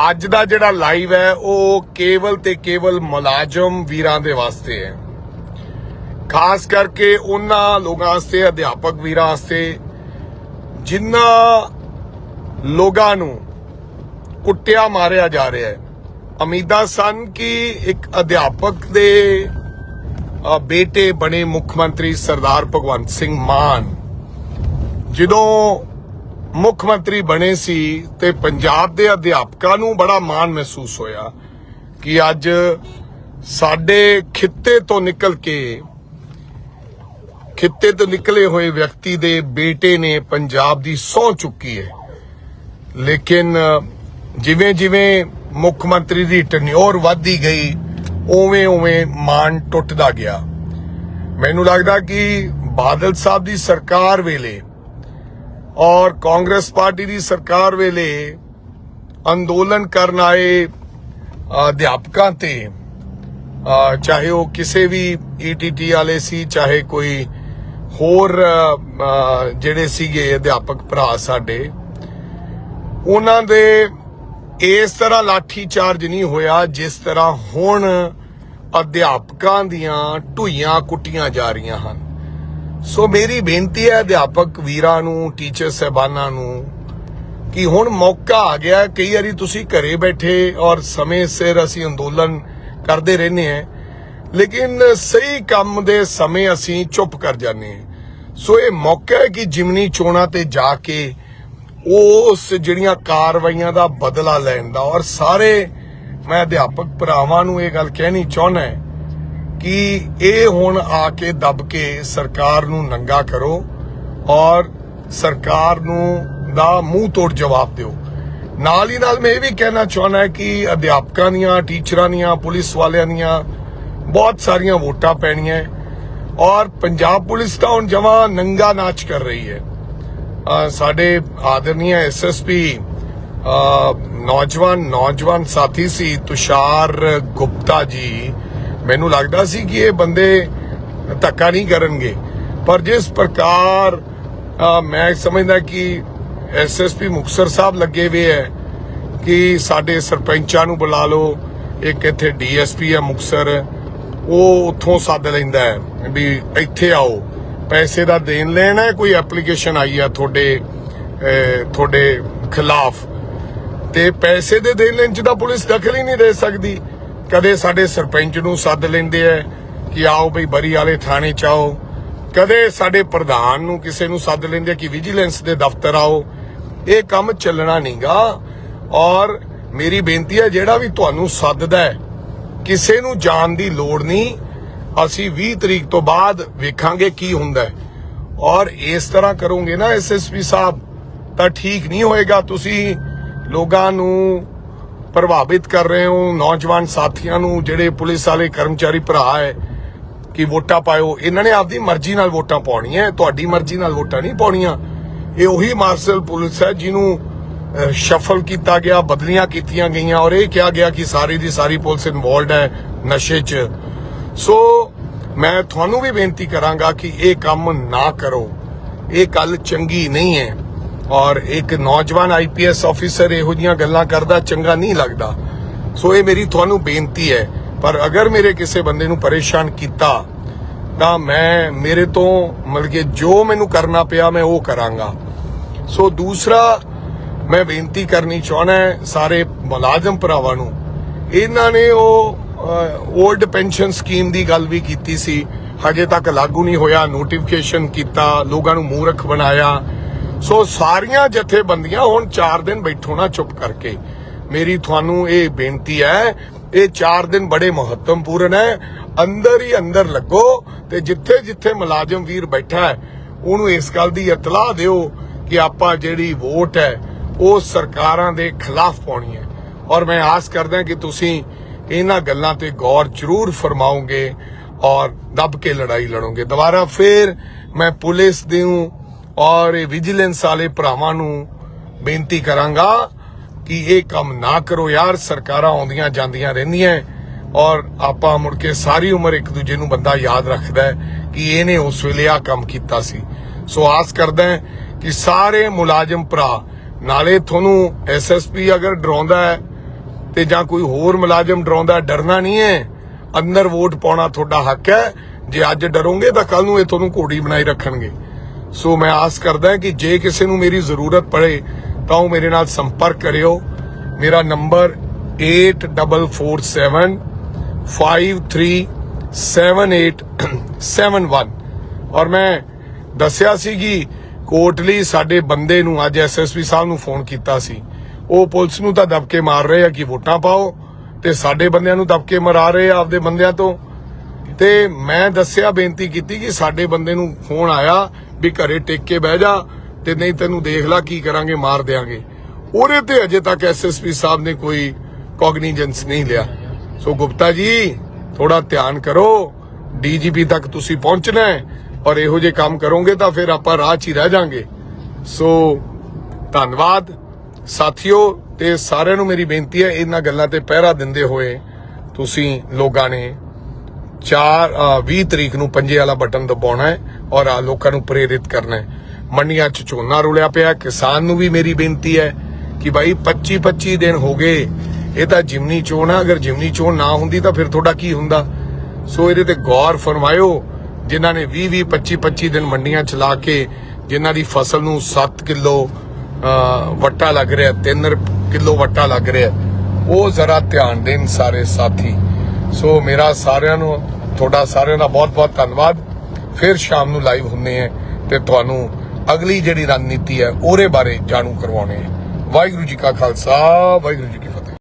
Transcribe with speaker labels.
Speaker 1: ਅੱਜ ਦਾ ਜਿਹੜਾ ਲਾਈਵ ਹੈ, ਉਹ ਕੇਵਲ ਤੇ ਕੇਵਲ ਮੁਲਾਜ਼ਮ ਵੀਰਾਂ ਦੇ ਵਾਸਤੇ ਹੈ। ਖਾਸ ਕਰਕੇ ਉਹਨਾਂ ਲੋਕਾਂ ਵਾਸਤੇ, ਅਧਿਆਪਕ ਵੀਰਾਂ ਵਾਸਤੇ ਜਿਨ੍ਹਾਂ ਲੋਕਾਂ ਨੂੰ ਕੁੱਟਿਆ, ਮਾਰਿਆ ਜਾ ਰਿਹਾ ਹੈ। ਉਮੀਦਾਂ ਸਨ ਕਿ ਇੱਕ ਅਧਿਆਪਕ ਦੇ ਬੇਟੇ ਬਣੇ ਮੁੱਖ ਮੰਤਰੀ ਸਰਦਾਰ ਭਗਵੰਤ ਸਿੰਘ ਮਾਨ, ਜਦੋਂ ਮੁੱਖ ਮੰਤਰੀ ਬਣੇ ਸੀ ਤੇ ਪੰਜਾਬ ਦੇ ਅਧਿਆਪਕਾਂ ਨੂੰ ਬੜਾ ਮਾਣ ਮਹਿਸੂਸ ਹੋਇਆ ਕਿ ਅੱਜ ਸਾਡੇ ਖਿੱਤੇ ਤੋਂ ਨਿਕਲ ਕੇ, ਖਿੱਤੇ ਤੋਂ ਨਿਕਲੇ ਹੋਏ ਵਿਅਕਤੀ ਦੇ ਬੇਟੇ ਨੇ ਪੰਜਾਬ ਦੀ ਸਹੁੰ ਚੁੱਕੀ ਹੈ। ਲੇਕਿਨ ਜਿਵੇਂ ਜਿਵੇਂ ਮੁੱਖ ਮੰਤਰੀ ਦੀ ਟੈਨਿਓਰ ਵੱਧਦੀ ਗਈ ਉਵੇਂ ਉਵੇਂ ਮਾਣ ਟੁੱਟਦਾ ਗਿਆ। ਮੈਨੂੰ ਲੱਗਦਾ ਕਿ ਬਾਦਲ ਸਾਹਿਬ ਦੀ ਸਰਕਾਰ ਵੇਲੇ ਔਰ ਕਾਂਗਰਸ ਪਾਰਟੀ ਦੀ ਸਰਕਾਰ ਵੇਲੇ ਅੰਦੋਲਨ ਕਰਨ ਆਏ ਅਧਿਆਪਕਾਂ ਤੇ ਚਾਹੇ ਉਹ ਕਿਸੇ ਵੀ ਈਟੀਟੀ ਵਾਲੇ ਸੀ, ਚਾਹੇ ਕੋਈ ਹੋਰ ਜਿਹੜੇ ਸੀਗੇ ਅਧਿਆਪਕ ਭਰਾ ਸਾਡੇ, ਉਹਨਾਂ ਦੇ ਇਸ ਤਰ੍ਹਾਂ ਲਾਠੀ ਚਾਰਜ ਨਹੀਂ ਹੋਇਆ ਜਿਸ ਤਰ੍ਹਾਂ ਹੁਣ ਅਧਿਆਪਕਾਂ ਦੀਆਂ ਢੁਈਆਂ ਕੁੱਟੀਆਂ ਜਾ ਰਹੀਆਂ ਹਨ। ਸੋ ਮੇਰੀ ਬੇਨਤੀ ਹੈ ਅਧਿਆਪਕ ਵੀਰਾਂ ਨੂੰ ਟੀਚਰ ਸਹਿਬਾਨਾਂ ਨੂੰ, ਕਿ ਹੁਣ ਮੌਕਾ ਆ ਗਿਆ, ਕਈ ਵਾਰੀ ਤੁਸੀਂ ਘਰੇ ਬੈਠੇ ਔਰ ਸਮੇਂ ਸਿਰ ਅਸੀਂ ਅੰਦੋਲਨ ਕਰਦੇ ਰਹਿੰਦੇ ਹਾਂ, ਲੇਕਿਨ ਸਹੀ ਕੰਮ ਦੇ ਸਮੇਂ ਅਸੀਂ ਚੁੱਪ ਕਰ ਜਾਂਦੇ ਹਾਂ। ਸੋ ਇਹ ਮੌਕਾ ਹੈ ਕਿ ਜਿਮਨੀ ਚੋਣਾਂ ਤੇ ਜਾ ਕੇ ਉਸ ਜਿਹੜੀਆਂ ਕਾਰਵਾਈਆਂ ਦਾ ਬਦਲਾ ਲੈਣ ਦਾ, ਔਰ ਸਾਰੇ ਮੈਂ ਅਧਿਆਪਕ ਭਰਾਵਾਂ ਨੂੰ ਇਹ ਗੱਲ ਕਹਿਣੀ ਚਾਹੁੰਦਾ ਹੈ ਕਿ ਇਹ ਹੁਣ ਆ ਕੇ ਦਬ ਕੇ ਸਰਕਾਰ ਨੂੰ ਨੰਗਾ ਕਰੋ ਔਰ ਸਰਕਾਰ ਨੂੰ ਦਾ ਮੂੰਹ ਤੋੜ ਜਵਾਬ ਦਿਓ। ਨਾਲ ਹੀ ਨਾਲ ਮੈਂ ਇਹ ਵੀ ਕਹਿਣਾ ਚਾਹੁੰਦਾ ਕਿ ਅਧਿਆਪਕਾਂ ਦੀਆਂ ਟੀਚਰਾਂ ਦੀਆਂ ਪੁਲਿਸ ਵਾਲਿਆਂ ਦੀਆਂ ਬਹੁਤ ਸਾਰੀਆਂ ਵੋਟਾਂ ਪੈਣੀਆਂ ਔਰ ਪੰਜਾਬ ਪੁਲਿਸ ਤਾਂ ਹੁਣ ਜਮਾ ਨੰਗਾ ਨਾਚ ਕਰ ਰਹੀ ਹੈ। ਅ, ਸਾਡੇ ਆਦਰਨੀय ਐਸਐਸਪੀ ਨੌਜਵਾਨ ਨੌਜਵਾਨ ਸਾਥੀ ਸੀ ਤੁਸ਼ਾਰ ਗੁਪਤਾ ਜੀ ਮੈਨੂੰ ਲੱਗਦਾ ਸੀ ਕਿ ਇਹ ਬੰਦੇ ਧੱਕਾ ਨਹੀਂ ਕਰਨਗੇ। ਪਰ ਜਿਸ ਪ੍ਰਕਾਰ ਮੈਂ ਸਮਝਦਾ ਕਿ ਐਸਐਸਪੀ ਮੁਕਸਰ ਸਾਹਿਬ ਲੱਗੇ ਹੋਏ ਹੈ ਕਿ ਸਾਡੇ ਸਰਪੰਚਾਂ ਨੂੰ ਬੁਲਾ ਲਓ, ਇੱਕ ਇੱਥੇ ਡੀਐਸਪੀ ਹੈ ਮੁਕਸਰ ਉਹ ਉੱਥੋਂ ਸੱਦ ਲੈਂਦਾ ਹੈ ਵੀ ਇੱਥੇ ਆਓ। ਪੈਸੇ ਦਾ ਦੇਣ ਲੈਣ ਹੈ, ਕੋਈ ਐਪਲੀਕੇਸ਼ਨ ਆਈ ਆ ਤੁਹਾਡੇ ਤੁਹਾਡੇ ਖਿਲਾਫ। ਤੇ ਪੈਸੇ ਦੇ ਦੇਣ ਲੈਣ ਚ ਤਾਂ ਪੁਲਿਸ ਦਖਲ ਹੀ ਨਹੀਂ ਦੇ ਸਕਦੀ। ਕਦੇ ਸਾਡੇ ਸਰਪੰਚ ਨੂੰ ਸੱਦ ਲੈਂਦੇ ਐ ਕਿ ਆਓ ਬਈ ਬਰੀ ਵਾਲੇ ਥਾਣੇ ਚ ਆਓ। ਕਦੇ ਸਾਡੇ ਪ੍ਰਧਾਨ ਨੂੰ ਕਿਸੇ ਨੂੰ ਸੱਦ ਲੈਂਦੇ ਕਿ ਵਿਜੀਲੈਂਸ ਦੇ ਦਫ਼ਤਰ ਆਓ। ਇਹ ਕੰਮ ਚੱਲਣਾ ਨਹੀਂਗਾ। ਔਰ ਮੇਰੀ ਬੇਨਤੀ ਹੈ, ਜਿਹੜਾ ਵੀ ਤੁਹਾਨੂੰ ਸੱਦਦਾ ਹੈ, ਕਿਸੇ ਨੂੰ ਜਾਣ ਦੀ ਲੋੜ ਨਹੀਂ। ਅਸੀਂ 20 ਤਰੀਕ ਤੋਂ ਬਾਅਦ ਵੇਖਾਂਗੇ ਕੀ ਹੁੰਦਾ ਹੈ। ਔਰ ਇਸ ਤਰ੍ਹਾਂ ਕਰੋਗੇ ਨਾ ਐਸਐਸਪੀ ਸਾਹਿਬ, ਤਾਂ ਠੀਕ ਨਹੀਂ ਹੋਏਗਾ। ਤੁਸੀਂ ਲੋਕਾਂ ਨੂੰ ਪ੍ਰਭਾਵਿਤ ਕਰ ਰਹੇ ਹੋ? ਨੌਜਵਾਨ ਸਾਥੀਆਂ ਨੂੰ, ਜਿਹੜੇ ਪੁਲਿਸ ਵਾਲੇ ਕਰਮਚਾਰੀ ਭਰਾ ਹੈ, ਕਿ ਵੋਟਾਂ ਪਾਇਓ। ਇਹਨਾਂ ਨੇ ਆਪਦੀ ਮਰਜ਼ੀ ਨਾਲ ਵੋਟਾਂ ਪਾਉਣੀਆਂ। ਤੁਹਾਡੀ ਮਰਜ਼ੀ ਨਾਲ ਵੋਟਾਂ ਨਹੀਂ ਪਾਉਣੀਆਂ। ਇਹ ਉਹੀ ਮਾਰਸ਼ਲ ਪੁਲਿਸ ਹੈ, ਜਿਹਨੂੰ ਸ਼ਫਲ ਕੀਤਾ ਗਿਆ, ਬਦਲੀਆਂ ਕੀਤੀਆਂ ਗਈਆਂ। ਔਰ ਇਹ ਕਿਹਾ ਗਿਆ ਕਿ ਸਾਰੀ ਦੀ ਸਾਰੀ ਪੁਲਿਸ ਇਨਵੋਲਡ ਹੈ ਨਸ਼ੇ 'ਚ। ਸੋ, ਮੈਂ ਤੁਹਾਨੂੰ ਵੀ ਬੇਨਤੀ ਕਰਾਂਗਾ ਕਿ ਇਹ ਕੰਮ ਨਾ ਕਰੋ। ਇਹ ਗੱਲ ਚੰਗੀ ਨਹੀਂ ਹੈ। ਔਰ ਇੱਕ ਨੌਜਵਾਨ ਆਈਪੀਐਸ ਆਫੀਸਰ ਇਹੋ ਜੀਆਂ ਗੱਲਾਂ ਕਰਦਾ, ਚੰਗਾ ਨਹੀਂ ਲੱਗਦਾ। ਸੋ ਇਹ ਮੇਰੀ ਤੁਹਾਨੂੰ ਬੇਨਤੀ ਹੈ, ਪਰ ਅਗਰ ਮੇਰੇ ਕਿਸੇ ਬੰਦੇ ਨੂੰ ਪਰੇਸ਼ਾਨ ਕੀਤਾ, ਤਾਂ ਮੈਂ ਮੇਰੇ ਤੋਂ ਮਤਲਬ ਕਿ ਜੋ ਮੈਨੂੰ ਕਰਨਾ ਪਿਆ, ਮੈਂ ਉਹ ਕਰਾਂਗਾ। ਸੋ ਦੂਸਰਾ, ਮੈਂ ਬੇਨਤੀ ਕਰਨੀ ਚਾਹਣਾ ਸਾਰੇ ਮੁਲਾਜ਼ਮ ਭਰਾਵਾਂ ਨੂੰ, ਇਹਨਾਂ ਨੇ ਉਹ 올ਡ ਪੈਨਸ਼ਨ ਸਕੀਮ ਦੀ ਗੱਲ ਵੀ ਕੀਤੀ ਸੀ। ਹਜੇ ਤੱਕ ਲਾਗੂ ਨਹੀਂ ਹੋਇਆ ਨੋਟੀਫਿਕੇਸ਼ਨ ਕੀਤਾ, ਲੋਕਾਂ ਨੂੰ ਮੂਰਖ ਬਣਾਇਆ। ਸੋ ਸਾਰੀਆਂ ਜਥੇਬੰਦੀਆਂ ਹੁਣ 4 ਦਿਨ ਬੈਠੋ ਨਾ ਚੁੱਪ ਕਰਕੇ। ਮੇਰੀ ਤੁਹਾਨੂੰ ਇਹ ਬੇਨਤੀ ਹੈ, ਇਹ 4 ਦਿਨ ਬੜੇ ਮਹੱਤਵਪੂਰਨ ਹੈ। ਅੰਦਰ ਹੀ ਅੰਦਰ ਲੱਗੋ ਤੇ ਜਿੱਥੇ ਜਿੱਥੇ ਮੁਲਾਜ਼ਮ ਵੀਰ ਬੈਠਾ ਹੈ, ਉਹਨੂੰ ਇਸ ਗੱਲ ਦੀ ਇਤਲਾਹ ਦਿਓ ਕਿ ਆਪਾਂ ਜਿਹੜੀ ਵੋਟ ਹੈ, ਉਹ ਸਰਕਾਰਾਂ ਦੇ ਖਿਲਾਫ ਪਾਉਣੀ ਹੈ। ਔਰ ਮੈਂ ਆਸ ਕਰਦਾ ਕਿ ਤੁਸੀਂ ਇਹਨਾਂ ਗੱਲਾਂ ਤੇ ਗੌਰ ਜ਼ਰੂਰ ਫਰਮਾਓਗੇ ਔਰ ਦੱਬ ਕੇ ਲੜਾਈ ਲੜੋਗੇ। ਦੁਬਾਰਾ ਫੇਰ ਮੈਂ ਪੁਲਿਸ ਦੇ ਔਰ ਇਹ ਵਿਜੀਲੈਂਸ ਵਾਲੇ ਭਰਾਵਾਂ ਨੂੰ ਬੇਨਤੀ ਕਰਾਂਗਾ ਕਿ ਇਹ ਕੰਮ ਨਾ ਕਰੋ ਯਾਰ, ਸਰਕਾਰਾਂ ਆਉਂਦੀਆਂ ਜਾਂਦੀਆਂ ਰਹਿੰਦੀਆਂ ਔਰ ਆਪਾਂ ਮੁੜ ਕੇ ਸਾਰੀ ਉਮਰ ਇੱਕ ਦੂਜੇ ਨੂੰ ਬੰਦਾ ਯਾਦ ਰੱਖਦਾ ਹੈ ਕਿ ਇਹਨੇ ਉਸ ਵੇਲੇ ਆ ਕੰਮ ਕੀਤਾ ਸੀ। ਸੋ ਆਸ ਕਰਦਾ ਕਿ ਸਾਰੇ ਮੁਲਾਜ਼ਮ ਭਰਾ, ਨਾਲੇ ਤੁਹਾਨੂੰ ਐਸਐਸਪੀ ਅਗਰ ਡਰਾਉਂਦਾ ਹੈ ਤੇ ਜਾਂ ਕੋਈ ਹੋਰ ਮੁਲਾਜ਼ਮ ਡਰਾਉਂਦਾ ਡਰਨਾ ਨਹੀਂ ਹੈ। ਅੰਦਰ ਵੋਟ ਪਾਉਣਾ ਤੁਹਾਡਾ ਹੱਕ ਹੈ। ਜੇ ਅੱਜ ਡਰੋਗੇ ਤਾਂ ਕੱਲ ਨੂੰ ਇਹ ਤੁਹਾਨੂੰ ਘੋੜੀ ਬਣਾਈ ਰੱਖਣਗੇ। ਸੋ ਮੈਂ ਆਸ ਕਰਦਾ ਕਿ ਜੇ ਕਿਸੇ ਨੂੰ ਮੇਰੀ ਜ਼ਰੂਰਤ ਪੜੇ, ਤਾਂ ਉਹ ਮੇਰੇ ਨਾਲ ਸੰਪਰਕ ਕਰਿਓ। ਮੇਰਾ ਨੰਬਰ 8447 537871 ਔਰ ਮੈਂ ਦੱਸਿਆ ਸੀ ਕਿ ਕੋਟਲੀ ਸਾਡੇ ਬੰਦੇ ਨੂੰ ਅੱਜ ਐਸਐਸਪੀ ਸਾਹਿਬ ਨੂੰ ਫੋਨ ਕੀਤਾ ਸੀ। ਉਹ ਪੁਲਿਸ ਨੂੰ ਤਾਂ ਦਬਕੇ ਮਾਰ ਰਹੇ ਆ ਕਿ ਵੋਟਾਂ ਪਾਓ ਤੇ ਸਾਡੇ ਬੰਦਿਆਂ ਨੂੰ ਦਬਕੇ ਮਰਾ ਰਹੇ ਆ ਆਪਦੇ ਬੰਦਿਆਂ ਤੋਂ। ਤੇ ਮੈਂ ਦੱਸਿਆ, ਬੇਨਤੀ ਕੀਤੀ ਕਿ ਸਾਡੇ ਬੰਦੇ ਨੂੰ ਫੋਨ ਆਇਆ ਵੀ ਘਰੇ ਟਿਕ ਕੇ ਬਹਿ ਜਾ ਤੇ ਨਹੀਂ ਤੈਨੂੰ ਦੇਖ ਲਾ ਕੀ ਕਰਾਂਗੇ, ਮਾਰ ਦੇਾਂਗੇ ਉਹਦੇ ਤੇ ਅਜੇ ਤੱਕ ਐਸਐਸਪੀ ਸਾਹਿਬ ਨੇ ਕੋਈ ਕੌਗਨੀਜੈਂਸ ਨਹੀਂ ਲਿਆ। ਸੋ ਗੁਪਤਾ ਜੀ ਥੋੜਾ ਧਿਆਨ ਕਰੋ। ਡੀਜੀਪੀ ਤੱਕ ਤੁਸੀਂ ਪਹੁੰਚਣਾ ਹੈ ਔਰ ਇਹੋ ਜੇ ਕੰਮ ਕਰੋਗੇ ਤਾਂ ਫਿਰ ਆਪਾਂ ਰਾਹ 'ਚ ਹੀ ਰਹਿ ਜਾਾਂਗੇ। ਸੋ ਧੰਨਵਾਦ। ਸਾਥੀਓ, ਤੇ ਸਾਰਿਆਂ ਨੂੰ ਮੇਰੀ ਬੇਨਤੀ ਹੈ, ਇਹਨਾਂ ਗੱਲਾਂ ਤੇ ਪਹਿਰਾ ਦਿੰਦੇ ਹੋਏ ਤੁਸੀਂ ਲੋਕਾਂ ਨੇ 4 20 ਤਰੀਕ ਨੂੰ ਪੰਜੇ ਵਾਲਾ ਬਟਨ ਦਬਾਉਣਾ ਹੈ ਔਰ ਆ ਲੋਕਾਂ ਨੂੰ ਪ੍ਰੇਰਿਤ ਕਰਨਾ ਹੈ। ਮੰਡੀਆਂ 'ਚ ਝੋਨਾ ਰੁਲਿਆ ਪਿਆ, ਕਿਸਾਨ ਨੂੰ ਵੀ ਮੇਰੀ ਬੇਨਤੀ ਹੈ ਕਿ ਭਾਈ 25 25 ਦਿਨ ਹੋ ਗਏ, ਇਹ ਤਾਂ ਜਿਮਨੀ ਚੋਣ ਆ, ਅਗਰ ਜਿਮਨੀ ਚੋਣ ਨਾ ਹੁੰਦੀ ਤਾਂ ਫਿਰ ਤੁਹਾਡਾ ਕੀ ਹੁੰਦਾ? ਸੋ ਇਹਦੇ ਤੇ ਗੌਰ ਫਰਮਾਇਓ, ਜਿਨ੍ਹਾਂ ਨੇ 20 20 25 25 ਦਿਨ ਮੰਡੀਆਂ ਚਲਾ ਕੇ ਜਿਨ੍ਹਾਂ ਦੀ ਫਸਲ ਨੂੰ 7 ਕਿਲੋ ਵੱਟਾ ਲੱਗ ਰਿਹਾ 3 ਕਿਲੋ ਵੱਟਾ ਲੱਗ ਰਿਹਾ, ਉਹ ਜ਼ਰਾ ਧਿਆਨ ਦੇਣ ਸਾਰੇ ਸਾਥੀ। ਸੋ ਮੇਰਾ ਸਾਰਿਆਂ ਨੂੰ, ਤੁਹਾਡਾ ਸਾਰਿਆਂ ਦਾ ਬਹੁਤ ਬਹੁਤ ਧੰਨਵਾਦ। ਫਿਰ ਸ਼ਾਮ ਨੂੰ ਲਾਈਵ ਹੁੰਨੇ ਆ ਤੇ ਤੁਹਾਨੂੰ ਅਗਲੀ ਜਿਹੜੀ ਰਣਨੀਤੀ ਹੈ, ਉਹਦੇ ਬਾਰੇ ਜਾਣੂ ਕਰਵਾਉਣੇ ਆ ਵਾਹਿਗੁਰੂ ਜੀ ਕਾ ਖਾਲਸਾ, ਵਾਹਿਗੁਰੂ ਜੀ ਕੀ ਫਤਿਹ।